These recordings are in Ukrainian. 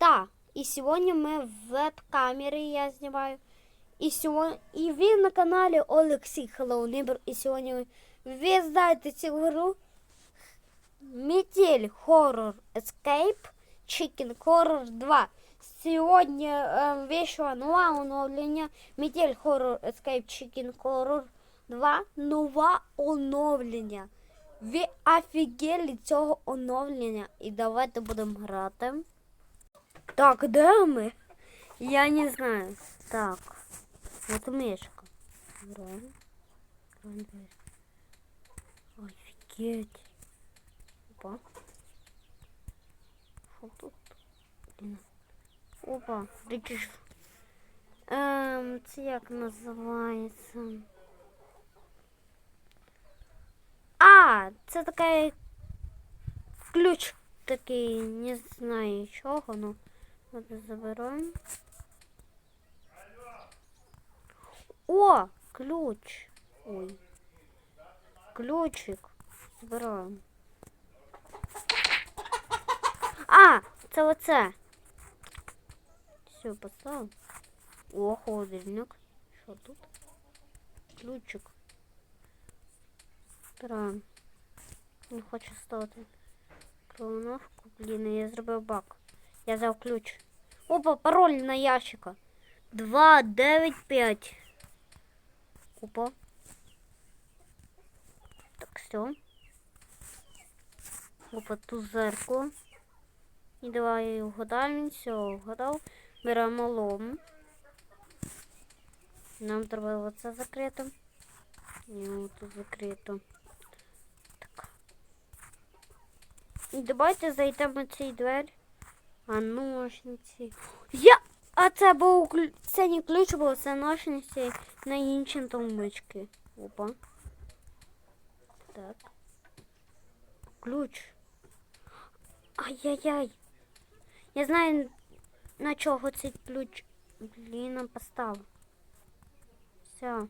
Да, и сегодня мы в веб-камере я снимаю. И сегодня и вы на канале Олексій Хэллоунибр. И сегодня вы знаете игру Метель Horror Escape Chicken Horror 2. Сегодня э, е, вышла новое оновление Метель Horror Escape Chicken Horror 2. Нове оновлення. Ви офігели цього оновлення. І давайте будемо грати. Так, де ми? Я не знаю. Так. Вот. Играем. Играем дверь. Офигеть. Опа. Что тут? Блін. Опа, прикиш. Ем, це як називається? А, це такий ключ такий, не знаю чого, ну. От забираємо. О, ключ. Ой. Ключик. Збираємо. А, це оце. Все, поставив. О, холодильник. Що тут? Ключик. Збираємо. Не хочу ставити кровоножку. Блін, я зробив бак. Я взяв ключ. Опа, пароль на ящика. 295. Опа. Так, все. Опа, тут зеркало. І давай вгадаємо. Все, вгадав. Беремо лом. Нам треба оце закрити. І тут закрито. Так. І давайте зайдемо в цей двері. А ножниці. Я! А це був це не ключ був, це ножниці на інші тумбочки. Опа. Так. Ключ. Ай-яй-яй. Я знаю, на чого цей ключ. Блін, поставив. Все.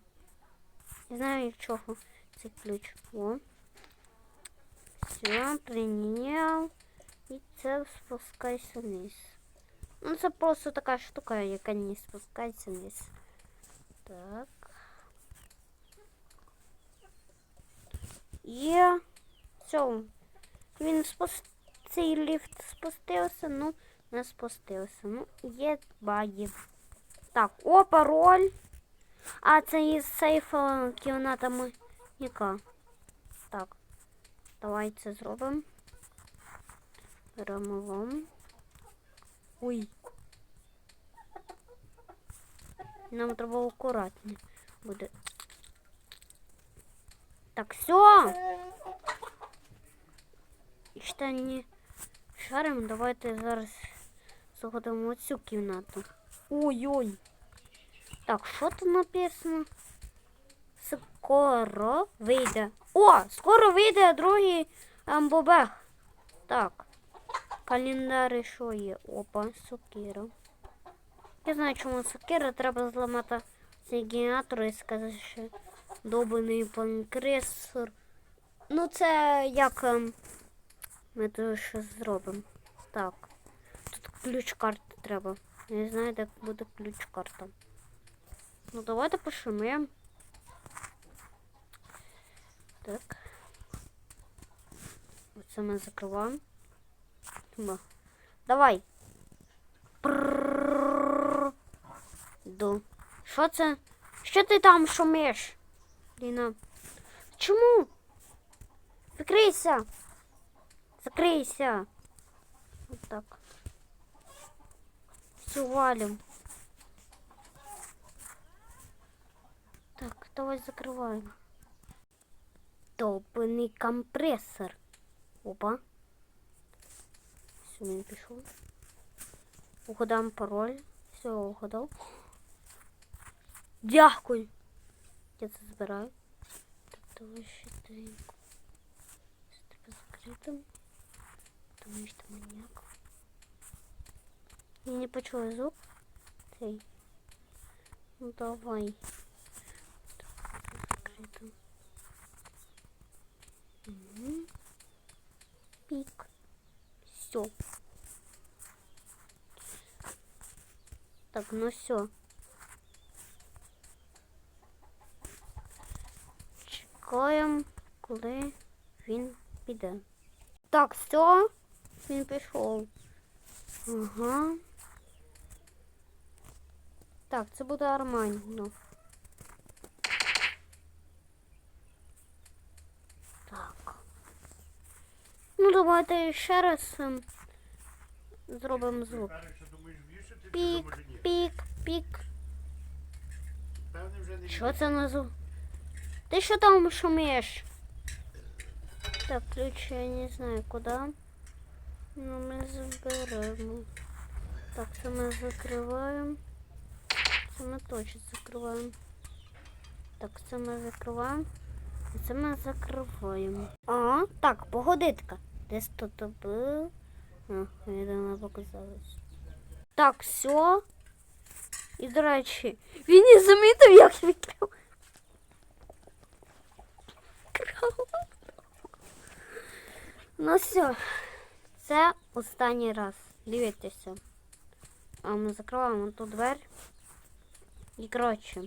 Я знаю, чого цей ключ. О. Все, прийняв. І це спускайся вниз. Ну, це просто така штука, яка не спускається вниз. Так. Є. Все. Він спус... Цей ліфт спустився, ну, не спустився. Ну, є баги. Так, о, пароль. А, це із сейфа кімната маньяка. Так. Давай це зробимо. Беремо лом. Ой. Нам треба акуратно буде. Так, все. Ще не шаримо. Давайте зараз заходимо цю кімнату. Ой-ой. Так, що тут написано? Скоро вийде. О, скоро вийде другий амбобег. Так. Календари що є? Опа, сокира. Я знаю, чому сокира. Треба зламати цей генератор і сказати, що добаний панкресор. Ну, це як ем, ми тут щось зробимо. Так. Тут ключ карти треба. Я не знаю, де буде ключ карта. Ну давайте пошумимо. Так. Оце ми закриваємо. Ма. Давай. Да. Что это? Что ты там шумишь, Лина? Почему? Закрийся. Закрийся. Вот так. Все, валим. Так, давай закрываем. Топный компрессор. Опа. Все, він пішов. Пароль. Все, угадав. Дякую. Я це збираю. Так, давай ще тихенько. З тебе закритим. Тому що маньяк. Я не почула звук. Цей. Ну давай. Так, закрито. Мгм. Все. Так, ну все. Чекаємо, коли він піде. Так, все, він пішов. Ага. Так, це буде Армань. Ну. Так. Ну, давайте ще раз ем, зробимо звук. Пік, пік, пік. Що це на звук? Ти що там шумиш? Так, ключ я не знаю куди. Ну, ми заберемо. Так, це ми закриваємо. Це ми точно закриваємо. Так, це ми закриваємо. Це ми закриваємо. А, так, погодитка. Десь тут був. Я думала, показалось. Так, все. І, до речі, він не замітив, як я відкрив. Ну все, це останній раз. Дивіться. А ми закриваємо ту двері. І коротше.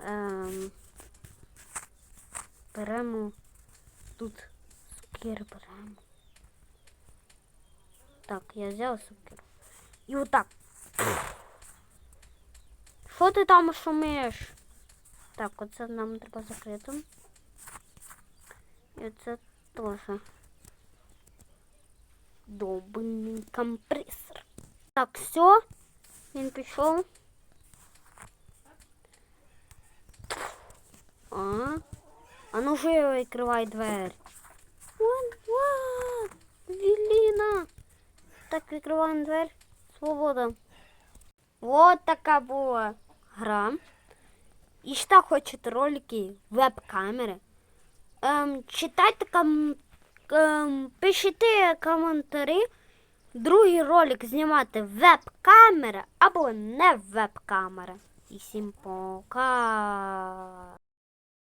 Ем, беремо тут сукир беремо. Так, я взяв сукир. І отак. Що ти там шумиш? Так, оце нам треба закрити. І це теж. Довбаний компресор. Так, все. Він пішов. А, а ну же відкривай двері. Віліна. Так, відкриваємо двері. Свобода. Вот така була гра. І ще хочете ролики веб-камери. Ем, читайте ком... ем, пишіть коментарі. Другий ролик знімати веб-камера або не веб-камера. І всім пока.